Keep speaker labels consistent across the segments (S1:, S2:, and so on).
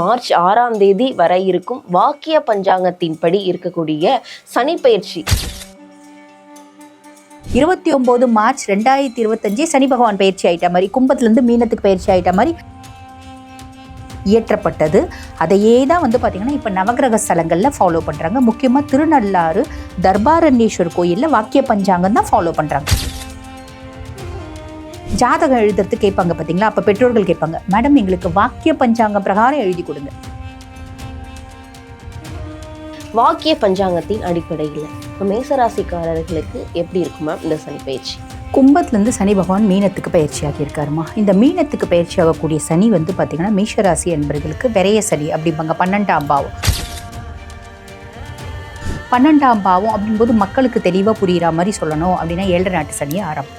S1: March ஆறாம் தேதி வர இருக்கும் வாக்கிய பஞ்சாங்கத்தின்படி இருக்கக்கூடிய சனி பயிற்சி
S2: இருபத்தி ஒன்பது மார்ச் ரெண்டாயிரத்தி இருபத்தஞ்சு சனி பகவான் பயிற்சி ஆயிட்ட மாதிரி கும்பத்துலேருந்து மீனத்துக்கு பயிற்சி ஆயிட்ட மாதிரி இயற்றப்பட்டது. அதையே தான் வந்து பார்த்திங்கன்னா இப்போ நவகிரக ஸ்தலங்களில் ஃபாலோ பண்ணுறாங்க முக்கியமாக திருநள்ளாறு தர்பாரண்யேஸ்வர் கோயிலில் வாக்கிய பஞ்சாங்கம் தான் ஃபாலோ பண்ணுறாங்க ஜாதகம் எழுதுறது கேட்பாங்க பார்த்தீங்களா அப்போ பெற்றோர்கள் கேட்பாங்க மேடம் எங்களுக்கு வாக்கிய பஞ்சாங்கம் பிரகாரம் எழுதி கொடுங்க.
S1: வாக்கிய பஞ்சாங்கத்தின் அடிப்படையில் இப்போ மேசராசிக்காரர்களுக்கு எப்படி இருக்கும் இந்த சனி பயிற்சி?
S2: கும்பத்துலேருந்து சனி பகவான் மீனத்துக்கு பயிற்சியாகி இருக்காருமா இந்த மீனத்துக்கு பயிற்சியாகக்கூடிய சனி வந்து பார்த்திங்கன்னா மேஷராசி என்பர்களுக்கு விரைய சனி அப்படிம்பாங்க பன்னெண்டாம் பாவம். பன்னெண்டாம் பாவம் அப்படிங்கும்போது மக்களுக்கு தெளிவாக புரிகிற மாதிரி சொல்லணும் அப்படின்னா ஏழரை நாட்டு சனியை ஆரம்பம்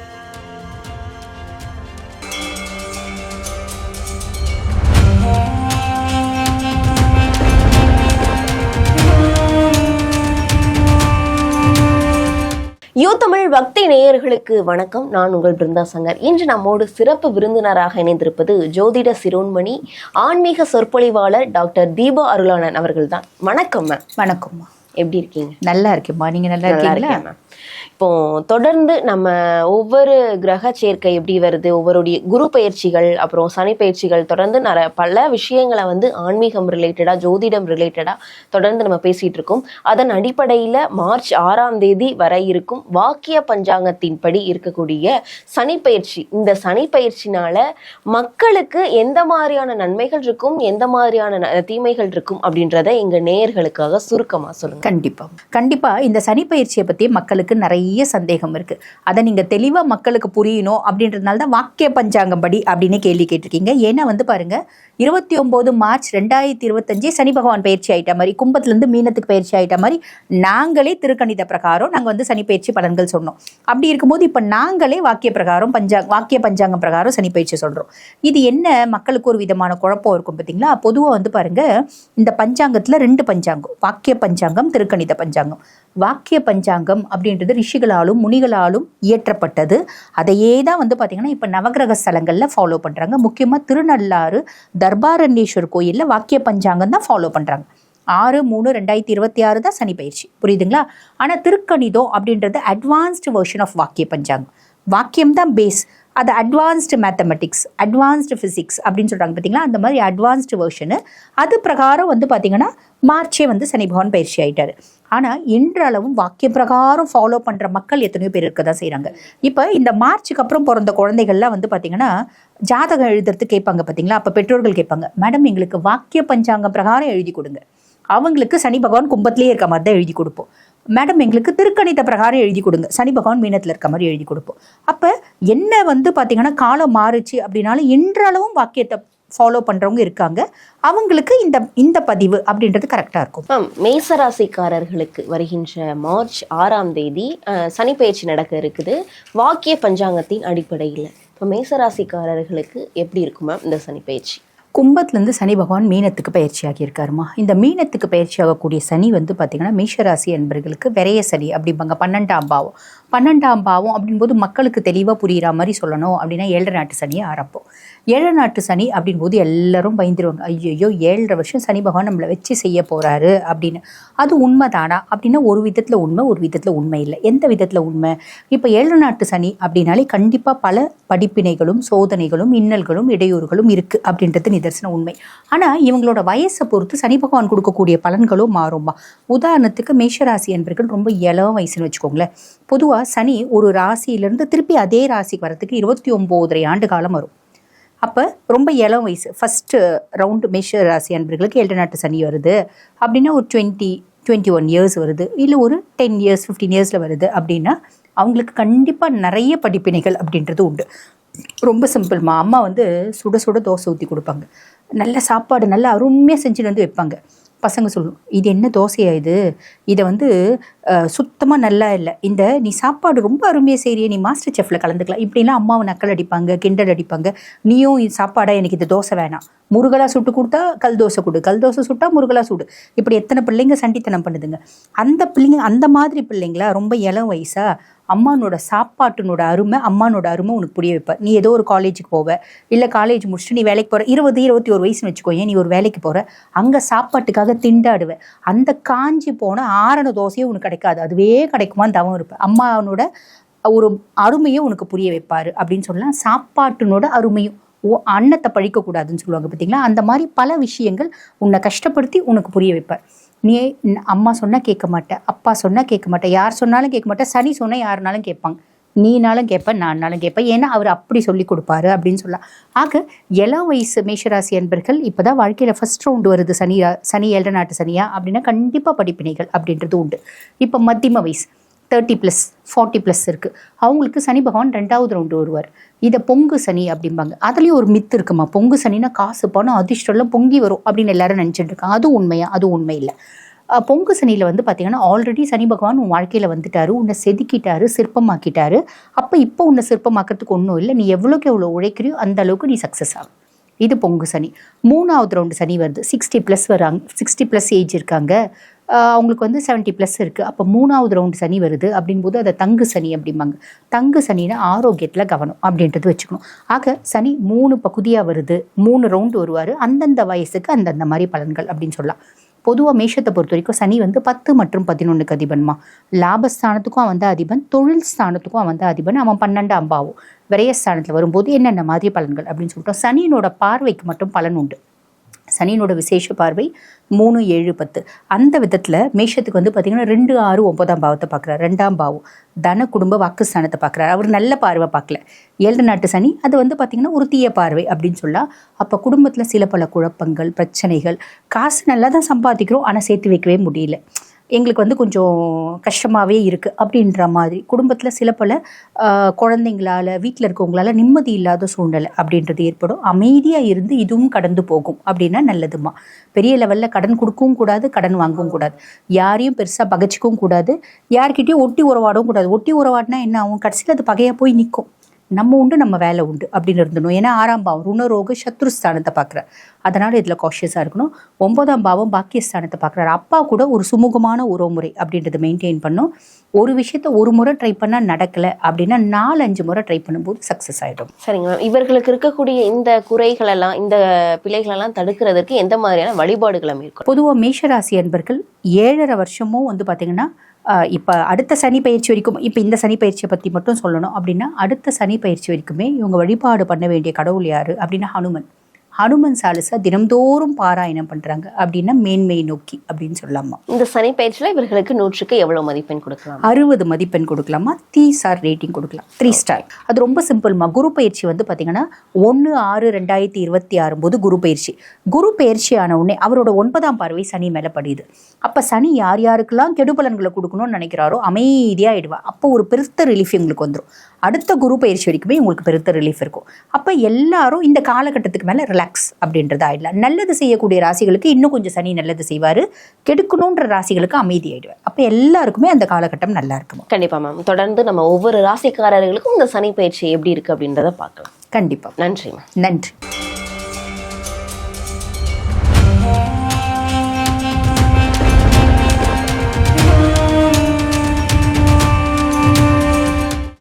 S1: யூ தமிழ் பக்தி நேயர்களுக்கு வணக்கம். நான் உங்கள் பிருந்தா சங்கர். இன்று நம்மோடு சிறப்பு விருந்தினராக இணைந்திருப்பது ஜோதிட சிரோன்மணி ஆன்மீக சொற்பொழிவாளர் டாக்டர் தீபா அருளானன் அவர்கள்தான். வணக்கம் மேம்
S2: வணக்கம்மா
S1: எப்படி இருக்கீங்க?
S2: நல்லா இருக்கேம்மா. நீங்கள் நல்லா இருக்கீங்களா?
S1: இப்போ தொடர்ந்து நம்ம ஒவ்வொரு கிரக சேர்க்கை எப்படி வருது ஒவ்வொருடைய குரு பயிற்சிகள் அப்புறம் சனி பயிற்சிகள் தொடர்ந்து நிறைய பல விஷயங்களை வந்து ஆன்மீகம் ரிலேட்டடா ஜோதிடம் ரிலேட்டடா தொடர்ந்து நம்ம பேசிட்டு இருக்கோம். அதன் அடிப்படையில மார்ச் ஆறாம் தேதி வர இருக்கும் வாக்கிய பஞ்சாங்கத்தின்படி இருக்கக்கூடிய சனி பயிற்சி. இந்த சனி பயிற்சினால மக்களுக்கு எந்த மாதிரியான நன்மைகள் இருக்கும் எந்த மாதிரியான தீமைகள் இருக்கும் அப்படின்றத எங்க நேயர்களுக்காக சுருக்கமா சொல்லுங்க.
S2: கண்டிப்பாக கண்டிப்பாக இந்த சனி பயிற்சியை பற்றி மக்களுக்கு நிறைய சந்தேகம் இருக்குது அதை நீங்கள் தெளிவாக மக்களுக்கு புரியணும் அப்படின்றதுனால தான் வாக்கிய பஞ்சாங்கம் படி அப்படின்னு கேள்வி கேட்டிருக்கீங்க. ஏன்னா வந்து பாருங்கள் இருபத்தி ஒம்பது மார்ச் ரெண்டாயிரத்தி இருபத்தஞ்சு சனி பகவான் பயிற்சி ஆகிட்ட மாதிரி கும்பத்துலேருந்து மீனத்துக்கு பயிற்சி ஆயிட்ட மாதிரி நாங்களே திருக்கணித பிரகாரம் நாங்கள் வந்து சனி பயிற்சி பலன்கள் சொன்னோம். அப்படி இருக்கும்போது இப்போ நாங்களே வாக்கிய பிரகாரம் பஞ்சா வாக்கிய பஞ்சாங்கம் பிரகாரம் சனி பயிற்சி சொல்கிறோம் இது என்ன? மக்களுக்கு ஒரு விதமான குழப்பம் இருக்கும் பார்த்தீங்களா பொதுவாக வந்து பாருங்கள் இந்த பஞ்சாங்கத்தில் ரெண்டு பஞ்சாங்கம் வாக்கிய பஞ்சாங்கம் திருக்கணித பஞ்சாங்கம். வாக்கிய பஞ்சாங்கம் அப்படின்றது ரிஷிகளாலும் முனிகளாலும் இயற்றப்பட்டது. அதையே தான் வந்து பார்த்திங்கன்னா இப்போ நவகிரக ஸ்தலங்களில் ஃபாலோ பண்ணுறாங்க முக்கியமாக திருநள்ளாறு தர்பாரண்யேஸ்வர் கோயிலில் வாக்கிய பஞ்சாங்கம் தான் ஃபாலோ பண்ணுறாங்க ஆறு மூணு ரெண்டாயிரத்தி இருபத்தி ஆறு தான் சனி பயிற்சி. புரியுதுங்களா? ஆனால் திருக்கணிதம் அப்படின்றது அட்வான்ஸ்டு வெர்ஷன் ஆஃப் வாக்கிய பஞ்சாங்கம். வாக்கியம் தான் பேஸ் அது அட்வான்ஸ்டு மேத்தமெட்டிக்ஸ் அட்வான்ஸ்டு ஃபிசிக்ஸ் அப்படின்னு சொல்கிறாங்க பார்த்தீங்களா அந்த மாதிரி அட்வான்ஸ்டு வேர்ஷனு அது பிரகாரம் வந்து பார்த்தீங்கன்னா மார்ச்சே வந்து சனி பகவான் பயிற்சி ஆகிட்டார் ஆனால் இன்றளவும் வாக்கிய பிரகாரம் ஃபாலோ பண்ணுற மக்கள் எத்தனையோ பேர் இருக்க தான் செய்கிறாங்க இப்போ இந்த மார்ச்சுக்கு அப்புறம் பிறந்த குழந்தைகள்லாம் வந்து பார்த்தீங்கன்னா ஜாதகம் எழுதுறது கேட்பாங்க பார்த்தீங்களா அப்போ பெற்றோர்கள் கேட்பாங்க மேடம் எங்களுக்கு வாக்கிய பஞ்சாங்கம் பிரகாரம் எழுதி கொடுங்க. அவங்களுக்கு சனி பகவான் கும்பத்திலேயே இருக்க மாதிரி தான் எழுதி கொடுப்போம். மேடம் எங்களுக்கு திருக்கணித பிரகாரம் எழுதி கொடுங்க. சனி பகவான் மீனத்தில் இருக்க மாதிரி எழுதி கொடுப்போம். அப்போ என்ன வந்து பார்த்தீங்கன்னா காலம் மாறுச்சு அப்படின்னாலும் இன்றளவும் வாக்கியத்தை ஃபாலோ பண்ணுறவங்க இருக்காங்க. அவங்களுக்கு இந்த இந்த பதிவு அப்படின்றது கரெக்டாக இருக்கும்.
S1: மேம் மேசராசிக்காரர்களுக்கு வருகின்ற மார்ச் ஆறாம் தேதி அஹ், சனி பயிற்சி நடக்க இருக்குது. வாக்கிய பஞ்சாங்கத்தின் அடிப்படையில். இப்போ மேசராசிக்காரர்களுக்கு எப்படி இருக்கும் மேம் இந்த சனி பயிற்சி?
S2: கும்பத்துலேருந்து சனி பகவான் மீனத்துக்கு பயிற்சியாகி இருக்காருமா இந்த மீனத்துக்கு பயிற்சியாகக்கூடிய சனி வந்து பார்த்திங்கன்னா மேஷராசி என்பர்களுக்கு விரைய சனி அப்படிம்பாங்க. பன்னெண்டாம் பாவம். பன்னெண்டாம் பாவம் அப்படின்போது மக்களுக்கு தெளிவாக புரிகிற மாதிரி சொல்லணும் அப்படின்னா ஏழரை நாட்டு சனியை ஆரம்பம். ஏழரை நாட்டு சனி அப்படின்போது எல்லாரும் பயந்துருவாங்க. ஐயோ ஏழரை வருஷம் சனி பகவான் நம்மளை வச்சு செய்ய போகிறாரு அப்படின்னு. அது உண்மைதானா? அப்படின்னா ஒரு விதத்தில் உண்மை ஒரு விதத்தில் உண்மை இல்லை. எந்த விதத்தில் உண்மை? இப்போ ஏழரை நாட்டு சனி அப்படின்னாலே கண்டிப்பாக பல படிப்பினைகளும் சோதனைகளும் இன்னல்களும் இடையூறுகளும் இருக்குது அப்படின்றது நிதர்சன உண்மை. ஆனால் இவங்களோட வயசை பொறுத்து சனி பகவான் கொடுக்கக்கூடிய பலன்களும் மாறும்பா உதாரணத்துக்கு மேஷராசி என்பர்கள் ரொம்ப இளம் வயசுன்னு வச்சுக்கோங்களேன். பொதுவாக சனி ஒரு ராசியிலேருந்து திருப்பி அதே ராசிக்கு வரதுக்கு இருபத்தி ஒம்போதரை ஆண்டு காலம் வரும். அப்போ ரொம்ப இளம் வயசு. ஃபஸ்ட்டு ரவுண்டு மேஷ ராசி அன்பர்களுக்கு ஏழு நாட்டு சனி வருது. அப்படின்னா ஒரு டுவெண்ட்டி டுவெண்ட்டி ஒன் இயர்ஸ் வருது. இல்லை ஒரு டென் இயர்ஸ் ஃபிஃப்டீன் இயர்ஸில் வருது அப்படின்னா அவங்களுக்கு கண்டிப்பாக நிறைய படிப்பினைகள் அப்படின்றது உண்டு. ரொம்ப சிம்பிள்மா அம்மா வந்து சுட சுட தோசை ஊற்றி கொடுப்பாங்க. நல்ல சாப்பாடு நல்லா அருமையாக செஞ்சுட்டு வந்து வைப்பாங்க. பசங்க சொல்லும் இது என்ன தோசையா இது? இதை வந்து சுத்தமாக நல்லா இல்லை. இந்த நீ சாப்பாடு ரொம்ப அருமையாக செய்கிறிய நீ மாஸ்டர் செஃப்பில் கலந்துக்கலாம். இப்படிலாம் அம்மாவை நக்கல் அடிப்பாங்க கிண்டல் அடிப்பாங்க. நீயும் இது எனக்கு இந்த தோசை வேணாம். முருகலாக சுட்டு கொடுத்தா கல் தோசை கொடு. கல் தோசை சுட்டா முருகலா சுடு. இப்படி எத்தனை பிள்ளைங்க சண்டித்தனம் பண்ணுதுங்க. அந்த பிள்ளைங்க அந்த மாதிரி பிள்ளைங்களா ரொம்ப இளம் வயசா அம்மானோட சாப்பாட்டினோட அருமை அம்மானோட அருமை உனக்கு புரிய வைப்ப நீ ஏதோ ஒரு காலேஜுக்கு போவ இல்லை காலேஜ் முடிச்சுட்டு நீ வேலைக்கு போகிற இருபது இருபத்தி ஒரு வயசுன்னு வச்சுக்கோயேன் நீ ஒரு வேலைக்கு போகிற அங்கே சாப்பாட்டுக்காக திண்டாடுவ. அந்த காஞ்சி போன ஆரண தோசையே உனக்கு கிடைக்காது. அதுவே கிடைக்குமான்னு தவம் இருப்பேன் அம்மானோட ஒரு அருமையை உனக்கு புரிய வைப்பார் அப்படின்னு சொல்லலாம். சாப்பாட்டினோட அருமையும். ஓ அன்னத்தை பழிக்கக்கூடாதுன்னு சொல்லுவாங்க பார்த்தீங்களா? அந்த மாதிரி பல விஷயங்கள் உன்னை கஷ்டப்படுத்தி உனக்கு புரிய வைப்பார். நீ அம்மா சொன்னால் கேட்க மாட்டேன் அப்பா சொன்னால் கேட்க மாட்டேன் யார் சொன்னாலும் கேட்க மாட்டேன் சனி சொன்னால் யாருனாலும் கேட்பாங்க. நீனாலும் கேட்பேன் நானாலும் கேட்பேன் ஏன்னா அவர் அப்படி சொல்லி கொடுப்பாரு அப்படின்னு சொல்லலாம். ஆக இளம் வயசு மேஷராசி அன்பர்கள் இப்போ தான் வாழ்க்கையில் ஃபர்ஸ்ட் ரவுண்டு வருது சனி சனி ஏழரை நாட்டு சனியா அப்படின்னா கண்டிப்பாக படிப்பினைகள் அப்படின்றது உண்டு. இப்போ மத்தியம வயசு. தேர்ட்டி ப்ளஸ் ஃபார்ட்டி ப்ளஸ் இருக்குது அவங்களுக்கு சனி பகவான் ரெண்டாவது ரவுண்டு வருவார். இதை பொங்கு சனி அப்படிம்பாங்க. அதுலேயும் ஒரு மித்து இருக்குமா? பொங்கு சனினா காசு பணம் அதிர்ஷ்டம்லாம் பொங்கி வரும் அப்படின்னு எல்லாரும் நினச்சிட்டு இருக்காங்க. அது உண்மையா? அது உண்மை இல்லை. பொங்கு சனியில் வந்து பார்த்தீங்கன்னா ஆல்ரெடி சனி பகவான் உன் வாழ்க்கையில் வந்துட்டாரு. உன்னை செதுக்கிட்டாரு சிற்பமாக்கிட்டாரு. அப்போ இப்போ உன்னை சிற்பமாக்கிறதுக்கு ஒன்றும் இல்லை. நீ எவ்வளோக்கு எவ்வளோ உழைக்கிறியோ அந்த அளவுக்கு நீ சக்ஸஸ் ஆகும் இது பொங்கு சனி. மூணாவது ரவுண்டு சனி வருது. சிக்ஸ்டி ப்ளஸ் வராங்க சிக்ஸ்டி ப்ளஸ் ஏஜ் இருக்காங்க. அவங்களுக்கு வந்து 70 ப்ளஸ் இருக்குது அப்போ மூணாவது ரவுண்டு சனி வருது. அப்படின்போது அதை தங்கு சனி அப்படிம்பாங்க. தங்கு சனினா ஆரோக்கியத்தில் கவனம் அப்படின்றது வச்சுக்கணும். ஆக சனி மூணு பகுதியாக வருது. மூணு ரவுண்டு வருவார். அந்தந்த வயசுக்கு அந்தந்த மாதிரி பலன்கள் அப்படின்னு சொல்லலாம். பொதுவாக மேஷத்தை பொறுத்த வரைக்கும் சனி வந்து பத்து மற்றும் பதினொன்றுக்கு அதிபன்மா. லாபஸ்தானத்துக்கும் அவன் தான் அதிபன். தொழில் ஸ்தானத்துக்கும் அவன் தான் அதிபன். அவன் பன்னெண்டாம் பாவம். விரயஸ்தானத்தில் வரும்போது என்னென்ன மாதிரி பலன்கள் அப்படின்னு சொல்லிட்டோம். சனியினோட பார்வைக்கு மட்டும் பலன் உண்டு. சனியினோட விசேஷ பார்வை மூணு ஏழு பத்து. அந்த விதத்தில் மேஷத்துக்கு வந்து பார்த்தீங்கன்னா ரெண்டு ஆறு ஒன்பதாம் பாவத்தை பார்க்குறாரு ரெண்டாம் பாவம். தன குடும்ப வாக்குஸ்தானத்தை பார்க்குறாரு அவர் நல்ல பார்வை பார்க்கல ஏழு நாட்டு சனி அது வந்து பார்த்தீங்கன்னா ஒரு தீய பார்வை அப்படின்னு சொல்லலாம். அப்போ குடும்பத்தில் சில பல குழப்பங்கள் பிரச்சனைகள் காசு நல்லா தான் சம்பாதிக்கிறோம் ஆனால் சேர்த்து வைக்கவே முடியல. எங்களுக்கு வந்து கொஞ்சம் கஷ்டமாகவே இருக்குது அப்படின்ற மாதிரி. குடும்பத்தில் சில பல குழந்தைங்களால் குழந்தைங்களால வீட்டில் இருக்கவங்களால நிம்மதி இல்லாத சூழ்நிலை அப்படின்றது ஏற்படும். அமைதியாக இருந்து இதுவும் கடந்து போகும் அப்படின்னா நல்லதுமா பெரிய லெவலில் கடன் கொடுக்கவும் கூடாது கடன் வாங்கவும் கூடாது. யாரையும் பெருசாக பகைச்சிக்கவும் கூடாது. யார்கிட்டயும் ஒட்டி உறவாடவும் கூடாது. ஒட்டி உறவாடினா என்ன ஆகும்? கடைசியில் அது பகையாக போய் நிற்கும் நம்ம உண்டு நம்ம வேலை உண்டு அப்படின்னு இருந்தணும் ஏன்னா ஆறாம் பாவம் ருணரோக சத்ருஸ்தானத்தை பார்க்குறார். அதனால் இதில் காஷியஸாக இருக்கணும். ஒன்பதாம் பாவம் பாக்கியஸ்தானத்தை பார்க்குறாரு. அப்பா கூட ஒரு சுமூகமான உறவுமுறை அப்படின்றத மெயின்டைன் பண்ணும். ஒரு விஷயத்த ஒரு முறை ட்ரை பண்ணால் நடக்கலை அப்படின்னா நாலு அஞ்சு முறை ட்ரை பண்ணும்போது சக்ஸஸ் ஆகிடும்
S1: சரிங்க மேம் இவர்களுக்கு இருக்கக்கூடிய இந்த குறைகள் எல்லாம் இந்த பிழைகள் எல்லாம் தடுக்கிறதுக்கு எந்த மாதிரியான வழிபாடுகளை மேற்கொள்ளும்
S2: பொதுவாக மேஷராசி அன்பர்கள் ஏழரை வருஷமும் வந்து பார்த்தீங்கன்னா இப்போ அடுத்த சனி பயிற்சி வரைக்கும் இப்போ இந்த சனி பயிற்சியை பற்றி மட்டும் சொல்லணும். அப்படின்னா அடுத்த சனி பயிற்சி வரைக்குமே இவங்க வழிபாடு பண்ண வேண்டிய கடவுள் யார்? அப்படின்னா ஹனுமன். ஹனுமன் சாலிசா தினம்தோறும் பாராயணம் பண்ணுறாங்க அப்படின்னா மேன்மை நோக்கி அப்படின்னு சொல்லலாமா?
S1: இந்த சனி பயிற்சியில இவர்களுக்கு நூற்றுக்கு எவ்வளவு மதிப்பெண் கொடுக்கலாம்?
S2: அறுபது மதிப்பெண் கொடுக்கலாமா? த்ரீ ஸ்டார் ரேட்டிங் கொடுக்கலாம். த்ரீ ஸ்டார் அது ரொம்ப சிம்பிள்மா குரு பயிற்சி வந்து பார்த்தீங்கன்னா ஒன்று ஆறு ரெண்டாயிரத்தி இருபத்தி ஆறு போது குரு பயிற்சி. குரு பயிற்சி ஆன உடனே அவரோட ஒன்பதாம் பார்வை சனி மேலே படியுது. அப்போ சனி யார் யாருக்கெல்லாம் கெடுபலன்களை கொடுக்கணும்னு நினைக்கிறாரோ அமைதியாகிடுவா அப்போ ஒரு பெருத்த ரிலீஃப் உங்களுக்கு வந்துடும் அடுத்த குரு பயிற்சி வரைக்குமே உங்களுக்கு பெருத்த ரிலீஃப் இருக்கும். அப்போ எல்லாரும் இந்த காலகட்டத்துக்கு மேலே ரிலாக்ஸ் அப்படின்றது ஆயிடலாம். நல்லது செய்யக்கூடிய ராசிகளுக்கு இன்னும் கொஞ்சம் சனி நல்லது செய்வார். கெடுக்கணுன்ற ராசிகளுக்கு அமைதியாயிடுவார் அப்போ எல்லாருக்குமே அந்த காலகட்டம் நல்லா இருக்குமா?
S1: கண்டிப்பா மேம் தொடர்ந்து நம்ம ஒவ்வொரு ராசிக்காரர்களுக்கும் இந்த சனி பயிற்சி எப்படி இருக்கு அப்படின்றத பார்க்கலாம்.
S2: கண்டிப்பாக
S1: நன்றி மேம்
S2: நன்றி.